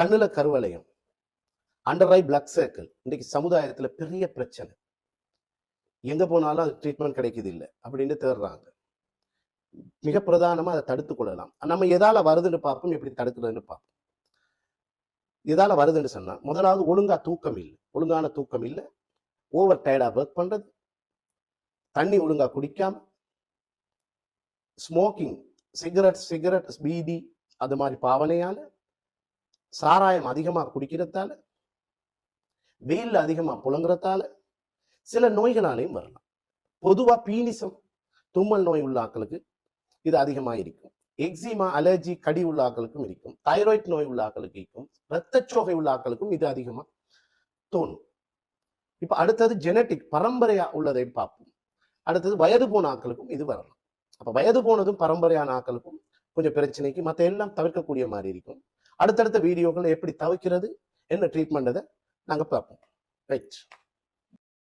கண்ணுல கருவளையம். Under eye black circle இன்றைக்கு சமுதாயத்துல பெரிய பிரச்சனை. எங்க போனாலும் அது ட்ரீட்மெண்ட் கிடைக்குது இல்லை அப்படின்னு தேடுறாங்க. மிக பிரதானமா அதை தடுத்து கொள்ளலாம். நம்ம எதால வருதுன்னு பார்ப்போம் எப்படி தடுக்கிறதுன்னு பார்ப்போம். எதால் வருதுன்னு சொன்னா முதலாவது ஒழுங்கா தூக்கம் இல்லை. ஒழுங்கான தூக்கம் இல்லை. ஓவர் டயர்டா ஒர்க் பண்றது. தண்ணி ஒழுங்கா குடிக்காம. ஸ்மோக்கிங் சிகரெட் சிகரெட் பீதி அது மாதிரி பாவனையால. சாராயம் அதிகமா குடிக்கிறதால வெயில் அதிகமா புலங்குறதால சில நோய்களாலையும் வரலாம். பொதுவா பீனிசம் தும்மல் நோய் உள்ள ஆக்களுக்கு இது அதிகமாக இருக்கும். எக்ஸிமா அலர்ஜி கடி உள்ள ஆக்களுக்கும் இருக்கும். தைராய்டு நோய் உள்ள ஆக்களுக்கு இருக்கும். இரத்தச்சோகை உள்ள ஆக்களுக்கும் இது அதிகமா தோணும் இப்போ அடுத்தது ஜெனட்டிக் பரம்பரையா உள்ளதை பார்ப்போம். அடுத்தது வயது போன ஆக்களுக்கும் இது வரலாம். அப்போ வயது போனதும் பரம்பரையான ஆக்களுக்கும் கொஞ்சம் பிரச்சனைக்கு மத்த எல்லாம் தவிர்க்கக்கூடிய மாதிரி இருக்கும். அடுத்தடுத்த வீடியோக்களை எப்படி தவிர்க்கிறது? என்ன ட்ரீட்மெண்ட் அதை நாங்கள் பார்ப்போம். ரைட்